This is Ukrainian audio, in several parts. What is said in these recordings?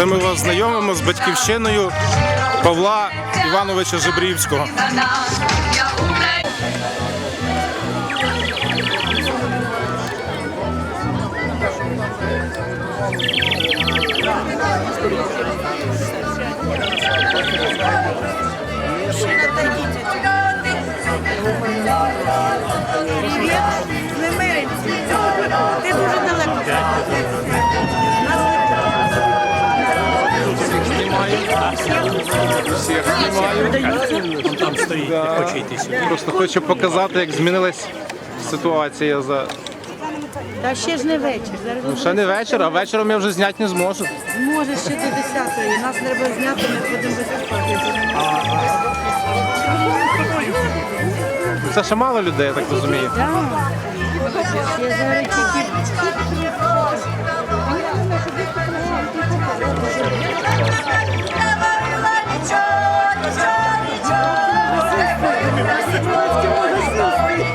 Це ми вас знайомимо з батьківщиною Павла Івановича Жебрівського. Привіт, Там стоїть, не хоче йти сюди. Просто хочу показати, як змінилась ситуація за Та ще ж не вечір. Зараз ну, ще не вечір, а вечором я вже зняти не зможу. може ще до 10-ї. Нас треба зняти, ми будемо виступати. Це ще мало людей, я так розумію. Так. Ще зараз тільки Приказала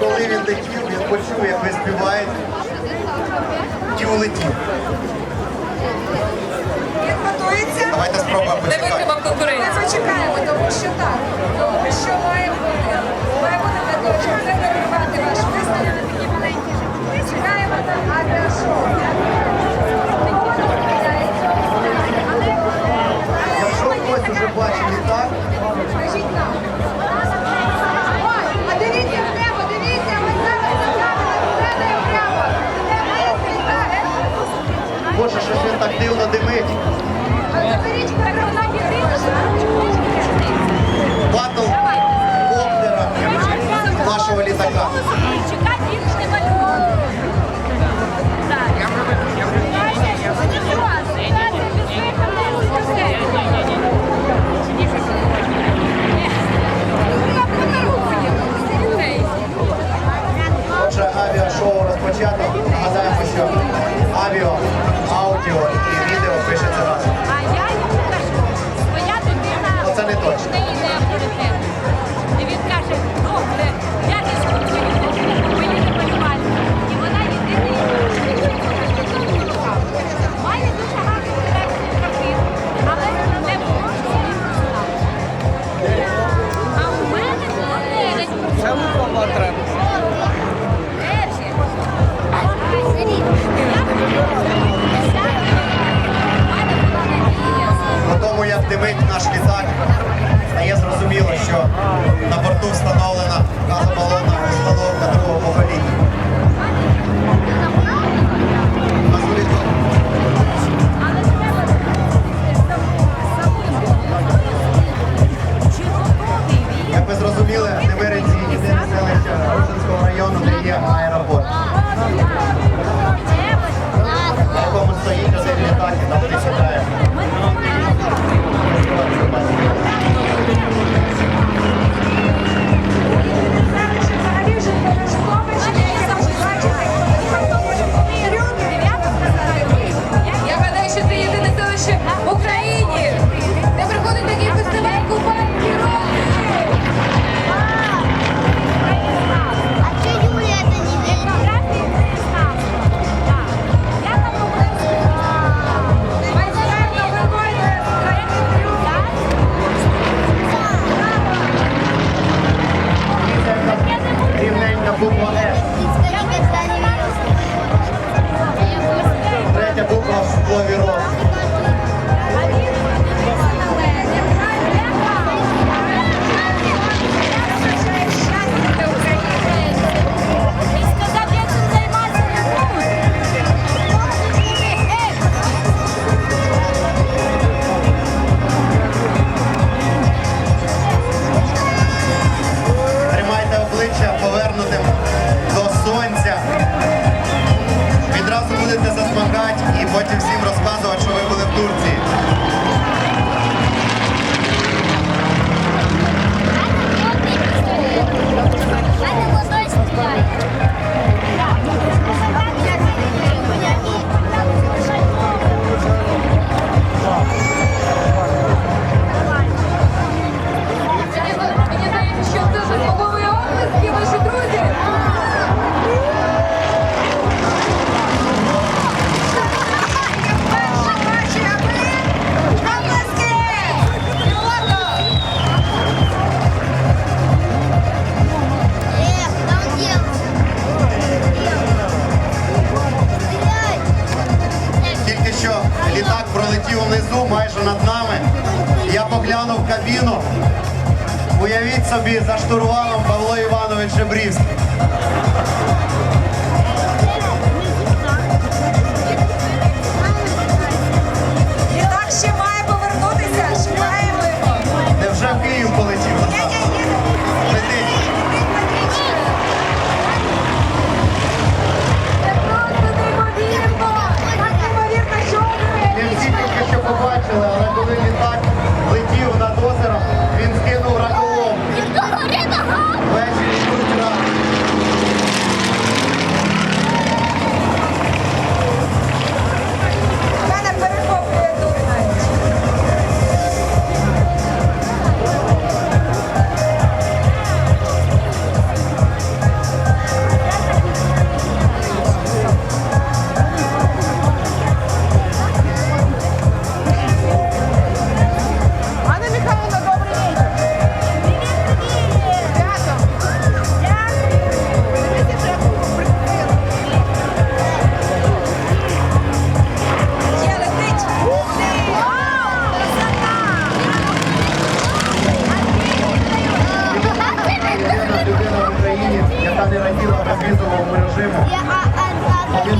Коли він летів, він почув, як ви співаєте. І улетів. Давайте спробуємо Не почекати. вам конкуренцію. Ми почекаємо, тому що так. Тому що має бути. Має бути для того, щоб не перервати ваш виступ на такі маленькі житті. Чекаємо на аграшоу. Так дивно димить. Батл коптера нашого літака.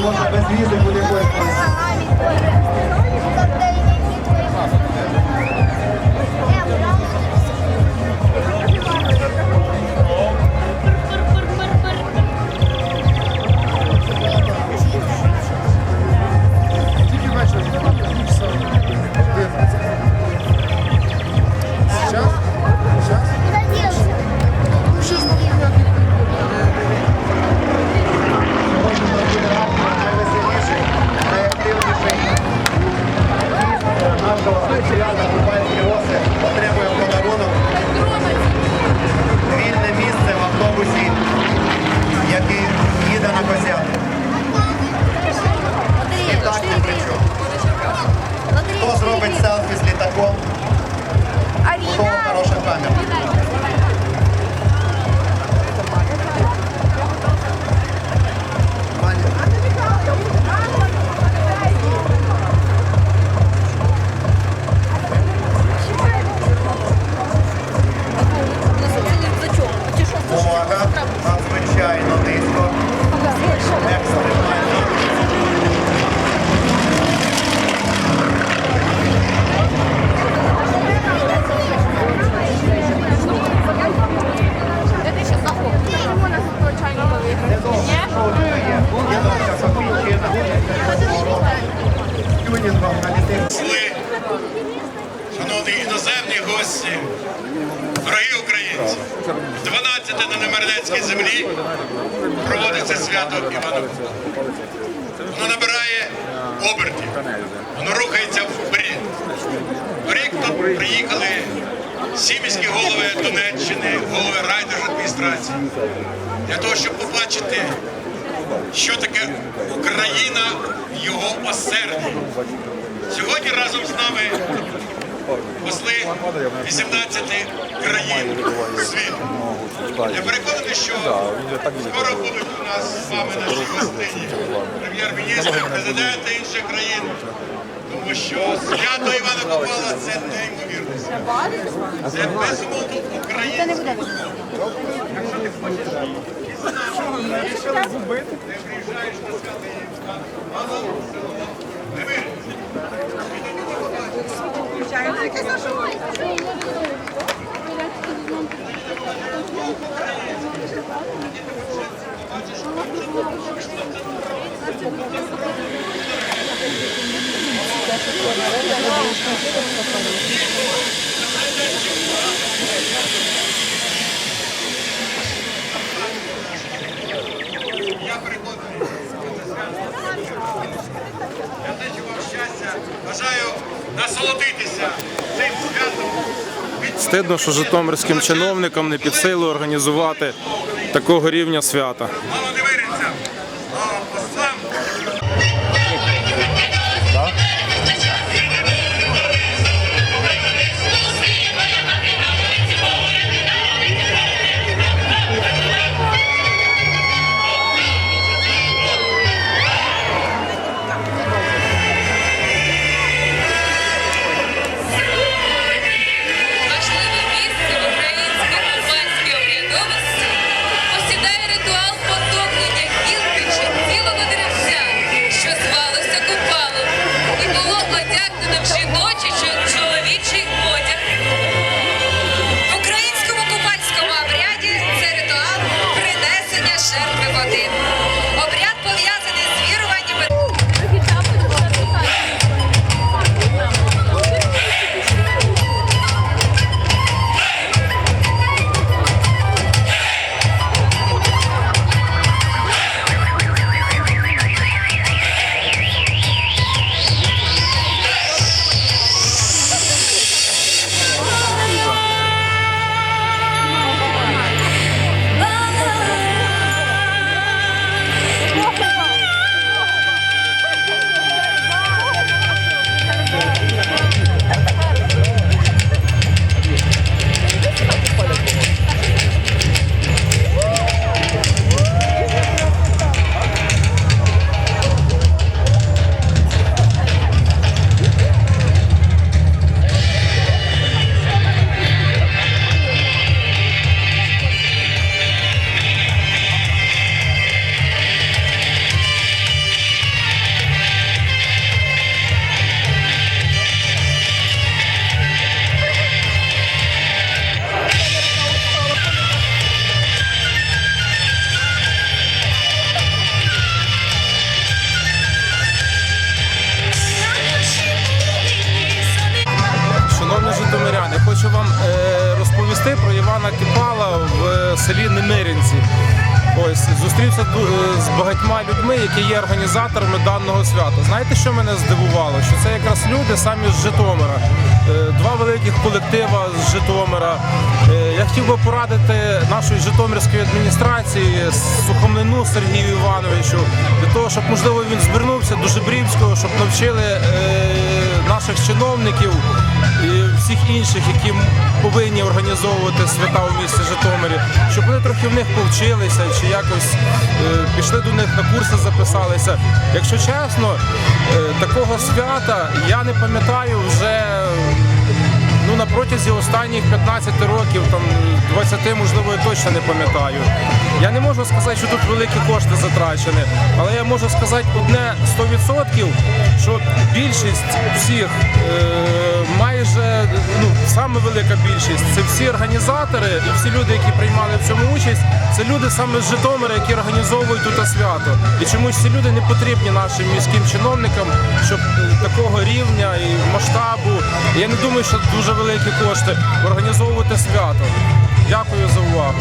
Він може без Bây. Гості, дорогі українці, 12 на Немернецькій землі проводиться свято Івана. Воно набирає обертів, воно рухається вперед. Торік тут приїхали всі міські голови Донеччини, голови райдержадміністрації для того, щоб побачити, що таке Україна в його осерді. Сьогодні разом з нами посли 18 країн світу. Я переконаний, що скоро будуть у нас з вами наші гостині, прем'єр-міністри, президенти інших країн. Тому що свято Івана Купала це неймовірно. Це безумовно українське. Якщо ти хочеш не приїжджаєш на свято Івана Купала, не вирішиш. Я переконаний, що це свято. Я зичу вам щастя, бажаю насолодитися цим святом. Стидно, що житомирським чиновникам не під силу організувати такого рівня свята. Селі Немирянці. Ось зустрівся е, з багатьма людьми, які є організаторами даного свята. Знаєте, що мене здивувало? Що це якраз люди самі з Житомира. Е, Два великих колектива з Житомира. Е, Я хотів би порадити нашої Житомирської адміністрації Сухомлину Сергію Івановичу для того, щоб можливо він звернувся до Жебрівського, щоб навчили наших чиновників і всіх інших, які повинні організовувати свята у місті Житомирі, щоб вони трохи в них повчилися чи якось е, пішли до них на курси, записалися. Якщо чесно, е, такого свята я не пам'ятаю вже. Ну, на протязі останніх 15 років, там 20, можливо, я точно не пам'ятаю. Я не можу сказати, що тут великі кошти затрачені, але я можу сказати одне 100%, що більшість всіх, е, майже ну, саме велика більшість, це всі організатори і всі люди, які приймали в цьому участь, це люди саме з Житомира, які організовують тут свято. І чомусь ці люди не потрібні нашим міським чиновникам, щоб е, такого рівня і масштабу. Я не думаю, що дуже великі кошти організовувати свято. Дякую за увагу.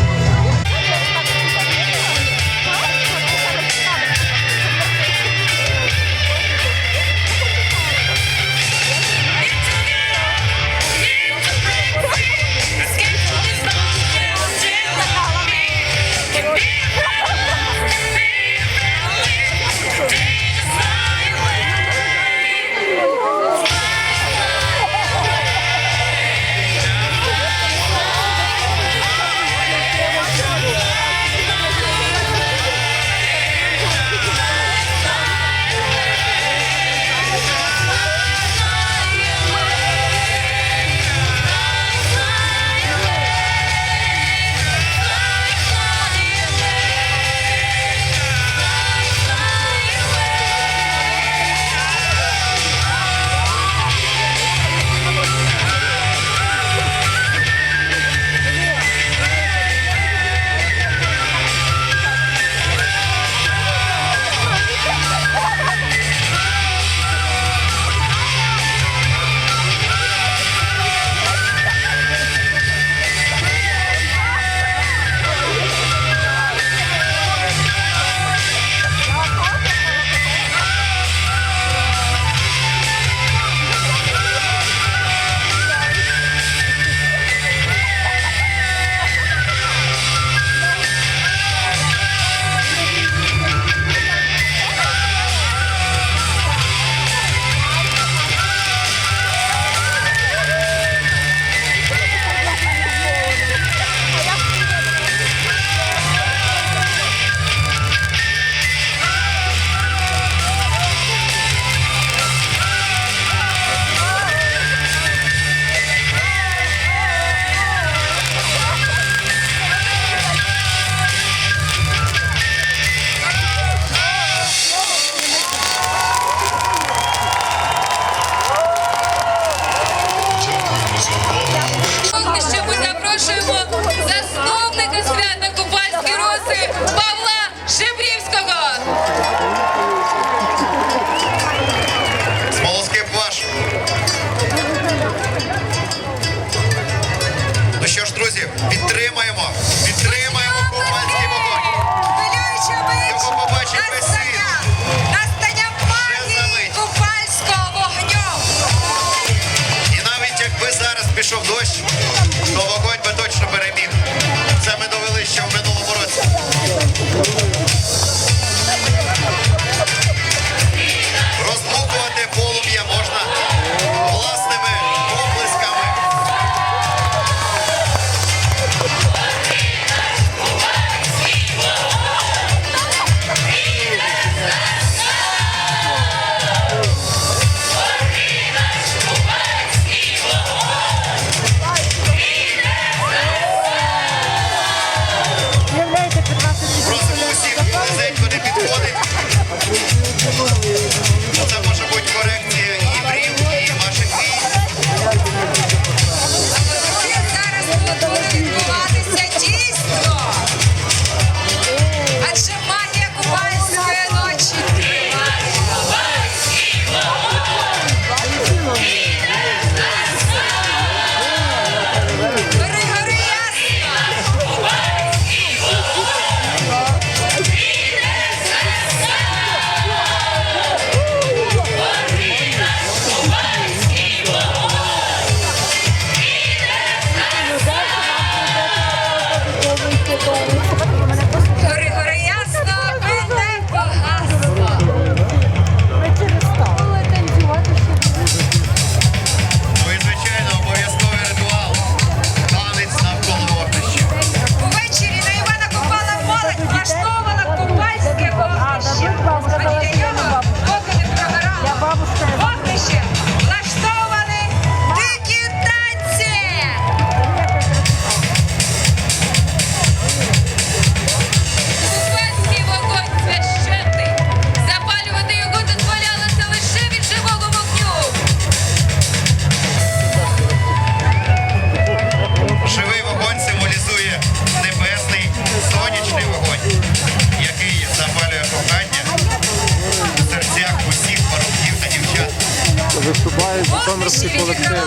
житомирські колективи.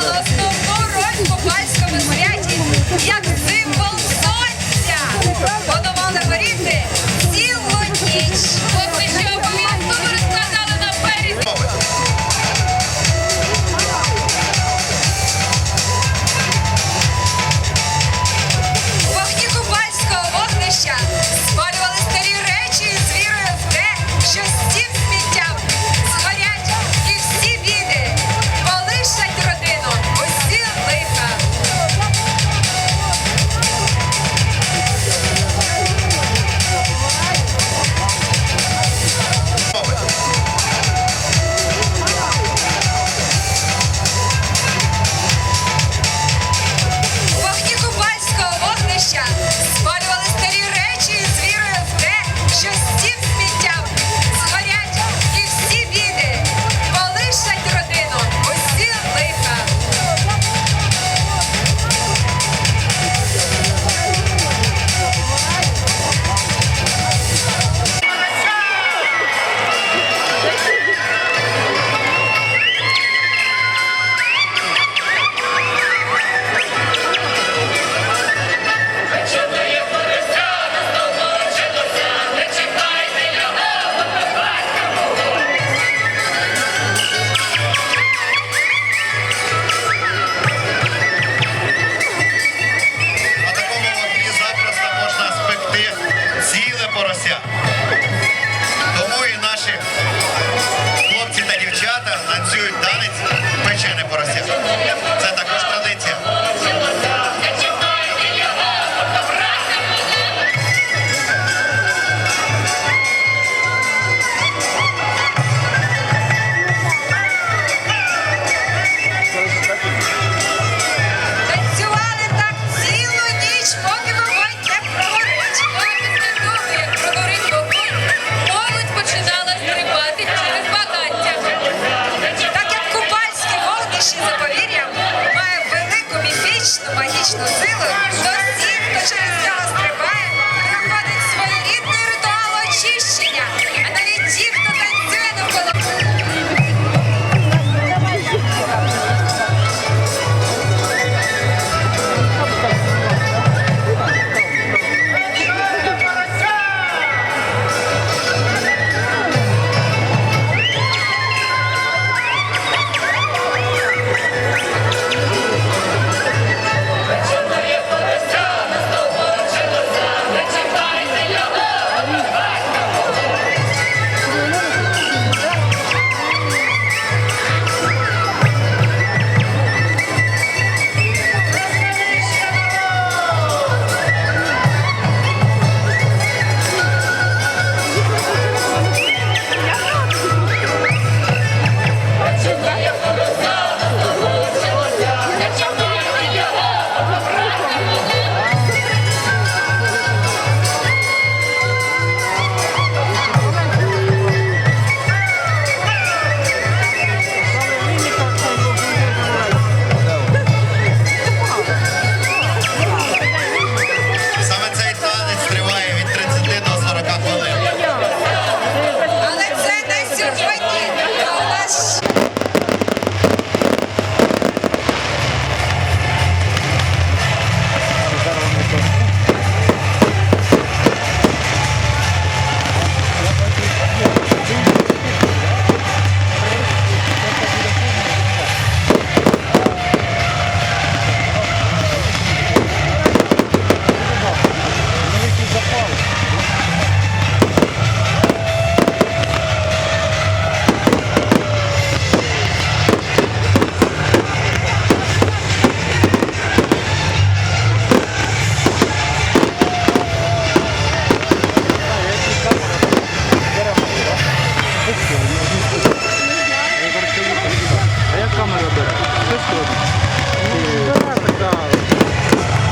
Кобальському святі як символ сонця. Будемо не горіти цілу ніч. От ми обов'язково розкладали на перед.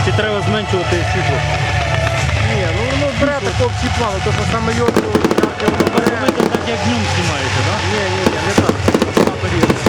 Чи треба зменшувати світло? Ні, ну воно бере такого всі плани, тобто саме йоду, так як днем знімаєте, так? Ні, ні, не так.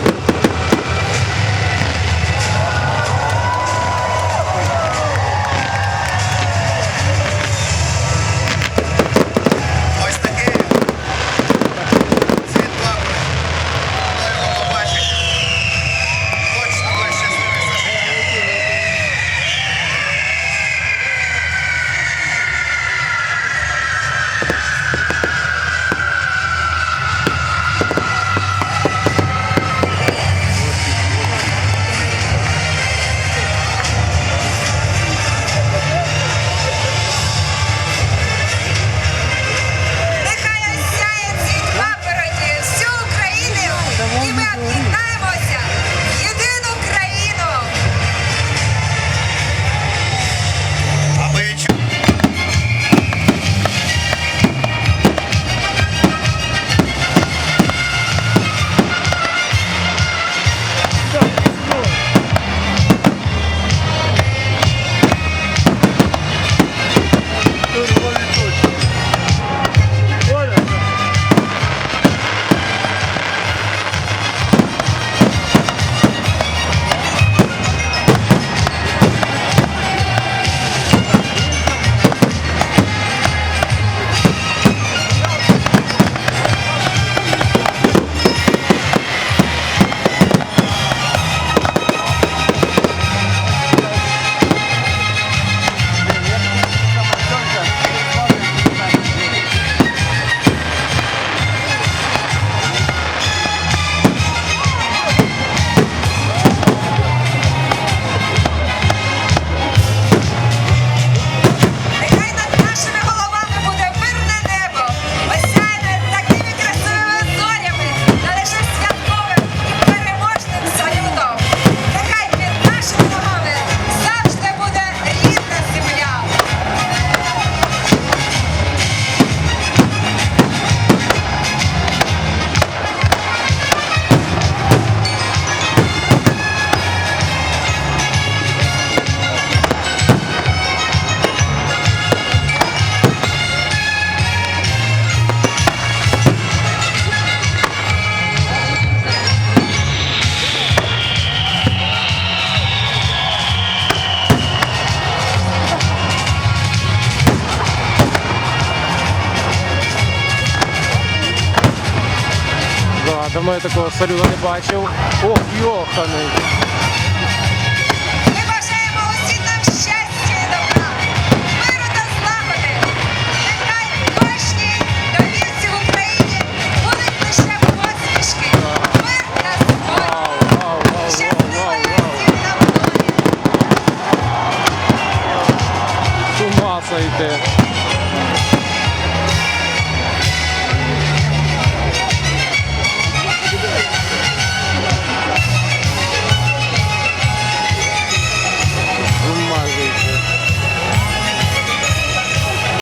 Давно я такого салюта не бачив. Ох, йоханий.